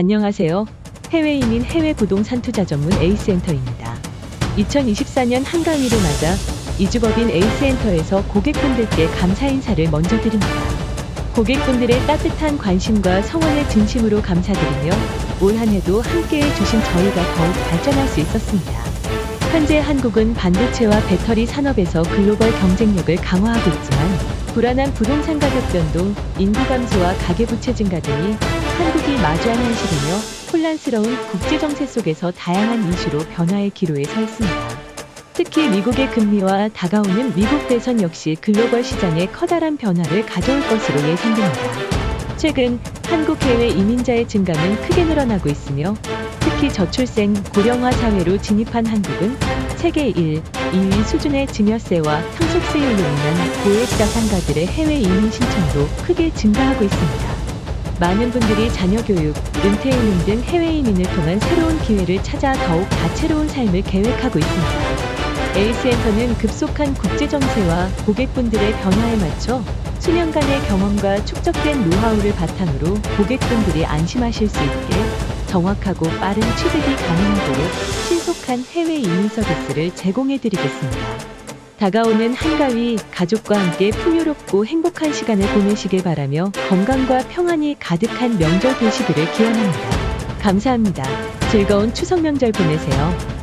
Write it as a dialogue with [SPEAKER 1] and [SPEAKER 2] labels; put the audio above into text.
[SPEAKER 1] 안녕하세요. 해외인인 해외 부동산 투자 전문 에이스엔터입니다. 2024년 한가위를 맞아 이주법인 에이스엔터에서 고객분들께 감사 인사를 먼저 드립니다. 고객분들의 따뜻한 관심과 성원에 진심으로 감사드리며 올 한 해도 함께해 주신 저희가 더욱 발전할 수 있었습니다. 현재 한국은 반도체와 배터리 산업에서 글로벌 경쟁력을 강화하고 있지만 불안한 부동산 가격 변동, 인구 감소와 가계부채 증가 등이 한국이 마주한 현실이며 혼란스러운 국제 정세 속에서 다양한 이슈로 변화의 기로에 서 있습니다. 특히 미국의 금리와 다가오는 미국 대선 역시 글로벌 시장에 커다란 변화를 가져올 것으로 예상됩니다. 최근 한국 해외 이민자의 증가는 크게 늘어나고 있으며 특히 저출생 고령화 사회로 진입한 한국은 세계 1, 2위 수준의 증여세와 상속세율로 인한 고액 자산가들의 해외 이민 신청도 크게 증가하고 있습니다. 많은 분들이 자녀 교육, 은퇴 이민 등 해외 이민을 통한 새로운 기회를 찾아 더욱 다채로운 삶을 계획하고 있습니다. 에이스엔터는 급속한 국제 정세와 고객분들의 변화에 맞춰 수년간의 경험과 축적된 노하우를 바탕으로 고객분들이 안심하실 수 있게 정확하고 빠른 취득이 가능하도록 신속한 해외 이민 서비스를 제공해 드리겠습니다. 다가오는 한가위 가족과 함께 풍요롭고 행복한 시간을 보내시길 바라며 건강과 평안이 가득한 명절 되시기를 기원합니다. 감사합니다. 즐거운 추석 명절 보내세요.